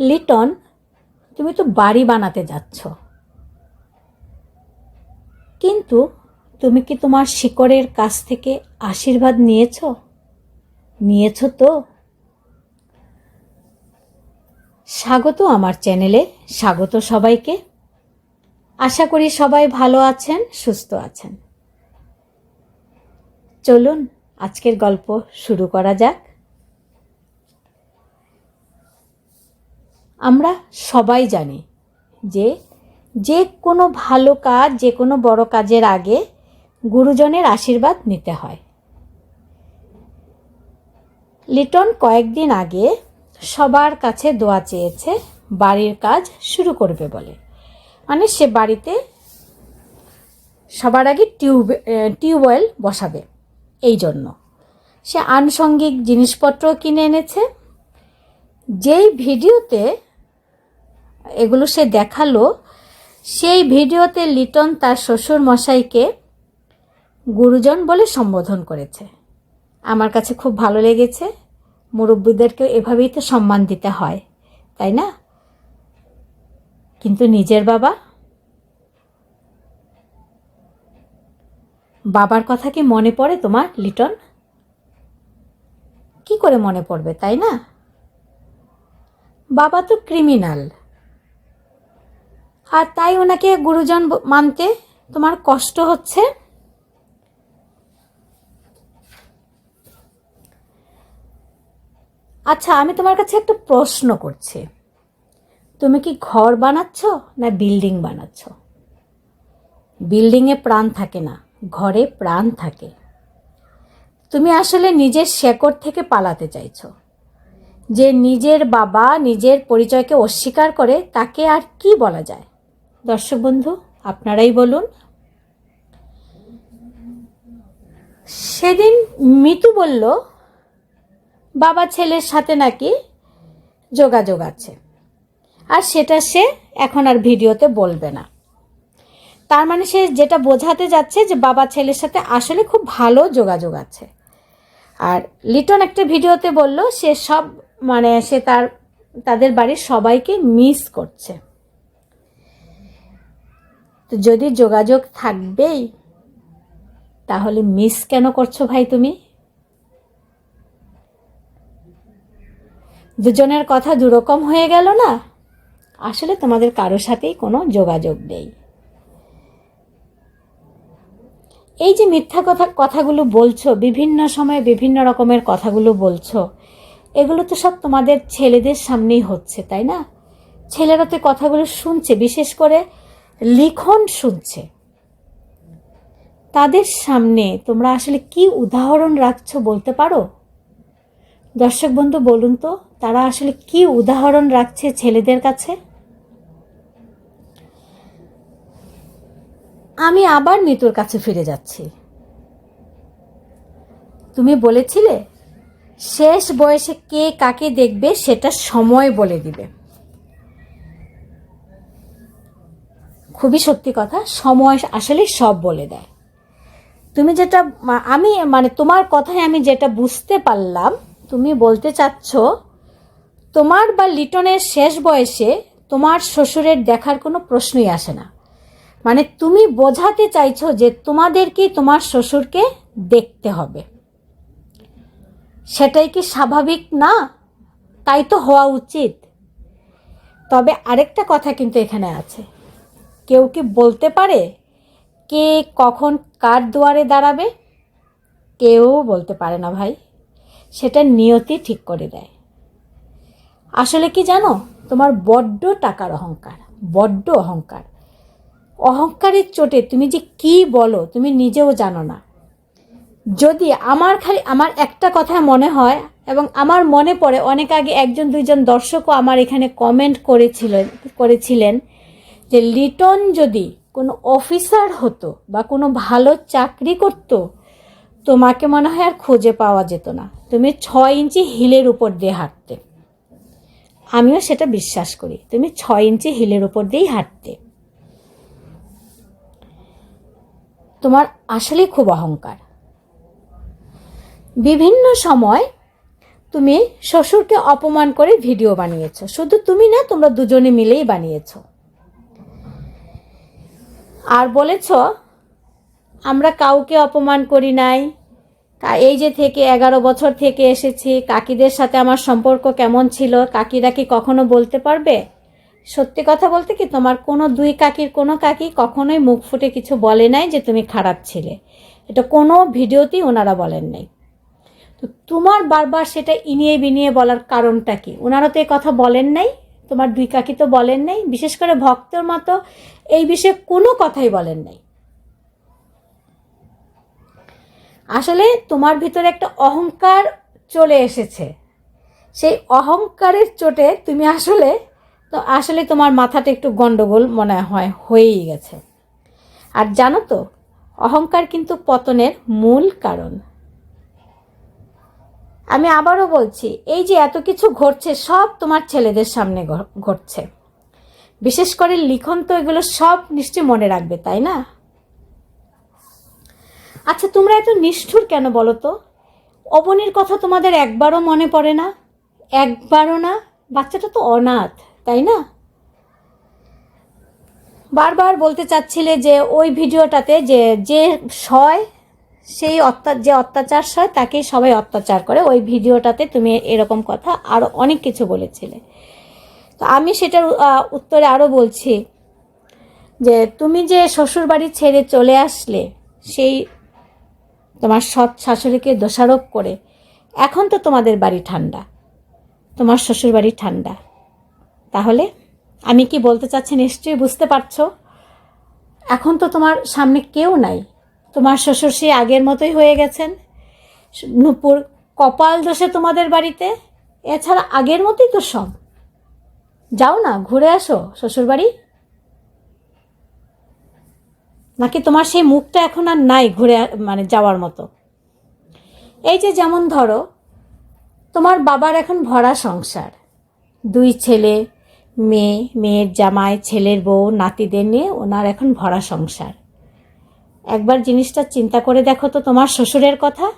লিটন, তুমি তো বাড়ি বানাতে যাচ্ছ। কিন্তু তুমি কি তোমার শিকড়ের কাছ থেকে আশীর্বাদ নিয়েছ? নিয়েছ তো। স্বাগত আমার চ্যানেলে, স্বাগত সবাইকে। আশা করি সবাই ভালো আছেন, সুস্থ আছেন। চলুন, আজকের গল্প শুরু করা যাক। আমরা সবাই জানি যে যে কোনো ভালো কাজ, যে কোনো বড় কাজের আগে গুরুজনের আশীর্বাদ নিতে হয়। লিটন কয়েকদিন আগে সবার কাছে দোয়া চেয়েছে, বাড়ির কাজ শুরু করবে বলে। মানে সে বাড়িতে সবার আগে টিউব টিউবওয়েল বসাবে এই জন্য। সে আনুষঙ্গিক জিনিসপত্র কিনে এনেছে। যেই ভিডিওতে এগুলো সে দেখাল। সেই ভিডিওতে লিটন তার শ্বশুর মশাইকে গুরুজন বলে সম্বোধন করেছে। আমার কাছে খুব ভালো লেগেছে। মুরব্বীদেরকেও এভাবেই তো সম্মান দিতে হয়, তাই না? কিন্তু নিজের বাবা? বাবার কথা কি মনে পড়ে তোমার, লিটন? কি করে মনে পড়বে, তাই না? বাবা তো ক্রিমিনাল। আর তাই ওনাকে গুরুজন মানতে তোমার কষ্ট হচ্ছে। আচ্ছা আমি তোমার কাছে একটা প্রশ্ন করছি। তুমি কি ঘর বানাচ্ছ না বিল্ডিং বানাচ্ছ? বিল্ডিংয়ে প্রাণ থাকে না, ঘরে প্রাণ থাকে। তুমি আসলে নিজের শেকড় থেকে পালাতে চাইছো। যে নিজের বাবা নিজের পরিচয়কে অস্বীকার করে তাকে আর কি বলা যায়? দর্শক বন্ধু, আপনারাই বলুন। সেদিন মিতু বলল, বাবা ছেলের সাথে নাকি যোগাযোগ আছে। আর সেটা সে এখন আর ভিডিওতে বলবে না। তার মানে সে যেটা বোঝাতে যাচ্ছে যে বাবা ছেলের সাথে আসলে খুব ভালো যোগাযোগ আছে। আর লিটন একটা ভিডিওতে বলল, সে সব মানে সে তার, তাদের বাড়ির সবাইকে মিস করছে। তো যদি যোগাযোগ থাকবেই, তাহলে মিস কেন করছ ভাই তুমি? দুজনের কথা দুরকম হয়ে গেল না? আসলে তোমাদের কারোর সাথেই কোনো যোগাযোগ নেই। এই যে মিথ্যা কথা, কথাগুলো বলছো, বিভিন্ন সময়ে বিভিন্ন রকমের কথাগুলো বলছো, এগুলো তো সব তোমাদের ছেলেদের সামনেই হচ্ছে, তাই না? ছেলেরা তো কথাগুলো শুনছে, বিশেষ করে লিখন শুনছে। তাদের সামনে তোমরা আসলে কি উদাহরণ রাখছো বলতে পারো? দর্শক বন্ধু, বলুন তো, তারা আসলে কি উদাহরণ রাখছে ছেলেদের কাছে? আমি আবার মিতুর কাছে ফিরে যাচ্ছি। তুমি বলেছিলে, শেষ বয়সে কে কাকে দেখবে সেটা সময় বলে দিবে। খুবই সত্যি কথা, সময় আসলে সব বলে দেয়। তুমি যেটা আমি মানে তোমার কথায় আমি যেটা বুঝতে পারলাম, তুমি বলতে চাচ্ছ, তোমার বা লিটনের শেষ বয়সে তোমার শ্বশুরের দেখার কোনো প্রশ্নই আসে না। মানে তুমি বোঝাতে চাইছো যে তোমাদেরকে তোমার শ্বশুরকে দেখতে হবে। সেটাই কি স্বাভাবিক না? তাই তো হওয়া উচিত। তবে আরেকটা কথা কিন্তু এখানে আছে। কেউ কি বলতে পারে? কে কখন কার দুয়ারে দাঁড়াবে? কেউ বলতে পারে না ভাই। সেটা নিয়তি ঠিক করে দেয়। আসলে কি জানো? তোমার বড্ড টাকার অহংকার, বড্ড অহংকার। অহংকারের চোটে তুমি যে কি বলো, তুমি নিজেও জানো না। যদি আমার খালি আমার একটা কথা মনে হয় এবং আমার মনে পড়ে, অনেক আগে একজন দুইজন দর্শকও আমার এখানে কমেন্ট করেছিলেন করেছিলেন যে লিটন যদি কোনো অফিসার হতো বা কোনো ভালো চাকরি করতো, তোমাকে মনে হয় আর খুঁজে পাওয়া যেত না। তুমি ছয় ইঞ্চি হিলের উপর দিয়ে হাঁটতে। আমিও সেটা বিশ্বাস করি, তুমি ছয় ইঞ্চি হিলের উপর দিয়েই হাঁটতে। তোমার আসলে খুব অহংকার। বিভিন্ন সময় তুমি শ্বশুরকে অপমান করে ভিডিও বানিয়েছো। শুধু তুমি না, তোমরা দুজনে মিলেই বানিয়েছো। আর বলেছ, আমরা কাউকে অপমান করি নাই। এই যে থেকে এগারো বছর থেকে এসেছি, কাকিদের সাথে আমার সম্পর্ক কেমন ছিল, কাকিরা কি কখনো বলতে পারবে? সত্যি কথা বলতে কি, তোমার কোনো দুই কাকির কোনো কাকি কখনোই মুখ ফুটে কিছু বলে নাই যে তুমি খারাপ ছিলে। এটা কোনো ভিডিওতেই ওনারা বলেন নাই। তো তোমার বারবার সেটা ইনিয়ে বিনিয়ে বলার কারণটা কি? ওনারা তো এই কথা বলেন নাই? তোমার দুই কাকি তো বলেন নাই, বিশেষ করে ভক্তর মতো এই বিষয়ে কোনো কথাই বলেন নাই। আসলে তোমার ভিতরে একটা অহংকার চলে এসেছে। সেই অহংকারের চোটে তুমি আসলে, তো আসলে তোমার মাথাটা একটু গন্ডগোল মনে হয়, হয়েই গেছে। আর জানো তো, অহংকার কিন্তু পতনের মূল কারণ। আমি আবারও বলছি, এই যে এত কিছু ঘটছে, সব তোমার ছেলেদের সামনে ঘটছে। বিশেষ করে লিখন তো এগুলো সব নিশ্চয়ই মনে রাখবে, তাই না? আচ্ছা তোমরা এত নিষ্ঠুর কেন বলো তো? অবনীর কথা তোমাদের একবারও মনে পড়ে না? একবারও না? বাচ্চাটা তো অনাথ, তাই না? বারবার বলতে চাচ্ছিলে যে ওই ভিডিওটাতে যে যে সয় সেই অত্যা যে অত্যাচার হয় তাকেই সবাই অত্যাচার করে। ওই ভিডিওটাতে তুমি এরকম কথা আরও অনেক কিছু বলেছিলে। তো আমি সেটার উত্তরে আরও বলছি যে তুমি যে শ্বশুরবাড়ি ছেড়ে চলে আসলে, সেই তোমার সৎ শাশুড়িকে দোষারোপ করে, এখন তো তোমাদের বাড়ি ঠান্ডা। তোমার শ্বশুর বাড়ি ঠান্ডা। তাহলে আমি কি বলতে চাচ্ছি নিশ্চয়ই বুঝতে পারছ? এখন তো তোমার সামনে কেউ নাই। তোমার শ্বশুর সেই আগের মতোই হয়ে গেছেন? নুপুর, কপাল দোষে তোমাদের বাড়িতে? এছাড়া আগের মতোই তো সব। যাও না, ঘুরে আসো শ্বশুর বাড়ি নাকি তোমার সেই মুখটা এখন আর নাই ঘুরে মানে যাওয়ার মতো? এই যে যেমন ধরো, তোমার বাবার এখন ভরা সংসার। দুই ছেলে, মেয়ে, মেয়ের জামাই, ছেলের বউ, নাতিদের নিয়ে ওনার এখন ভরা সংসার। একবার জিনিসটা চিন্তা করে দেখো তো তোমার শ্বশুরের কথা।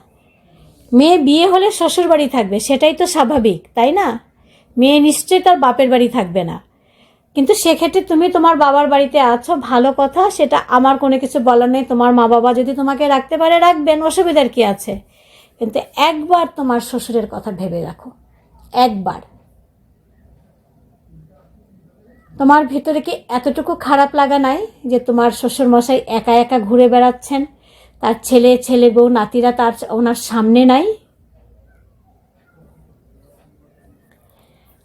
মেয়ে বিয়ে হলে শ্বশুর বাড়ি থাকবে, সেটাই তো স্বাভাবিক, তাই না? মেয়ে নিশ্চয়ই তার বাপের বাড়ি থাকবে না। কিন্তু সেক্ষেত্রে তুমি তোমার বাবার বাড়িতে আছো, ভালো কথা, সেটা আমার কোনো কিছু বলার নেই। তোমার মা বাবা যদি তোমাকে রাখতে পারে, রাখবেন, অসুবিধার কি আছে? কিন্তু একবার তোমার শ্বশুরের কথা ভেবে রাখো, একবার। তোমার ভিতরে কি এতটুকু খারাপ লাগা নাই যে তোমার শ্বশুর মশাই একা একা ঘুরে বেড়াচ্ছেন? তার ছেলে ছেলে বউ, নাতিরা তার ওনার সামনে নাই?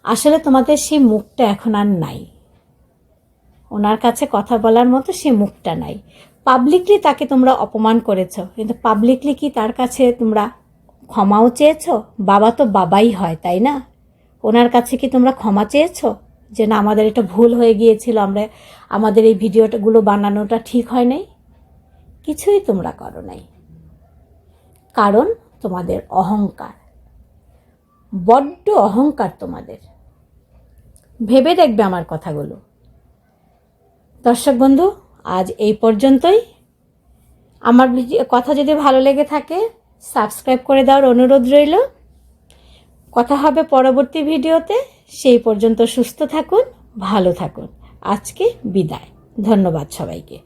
আসলে তোমাদের সেই মুখটা এখন আর নাই। ওনার কাছে কথা বলার মতো সে মুখটা নাই। পাবলিকলি তাকে তোমরা অপমান করেছ, কিন্তু পাবলিকলি কি তার কাছে তোমরা ক্ষমাও চেয়েছো? বাবা তো বাবাই হয়, তাই না? ওনার কাছে কি তোমরা ক্ষমা চেয়েছো? যে না, আমাদের এটা ভুল হয়ে গিয়েছিল, আমরা, আমাদের এই ভিডিওগুলো বানানোটা ঠিক হয় নাই। কিছুই তোমরা করো নাই। কারণ তোমাদের অহংকার। বড্ড অহংকার তোমাদের। ভেবে দেখবে আমার কথাগুলো। দর্শক বন্ধু, আজ এই পর্যন্তই। আমার কথা যদি ভালো লেগে থাকে, সাবস্ক্রাইব করে দেওয়ার অনুরোধ রইল। কথা হবে পরবর্তী ভিডিওতে। সেই পর্যন্ত সুস্থ থাকুন ভালো থাকুন। আজকে বিদায়। ধন্যবাদ সবাইকে।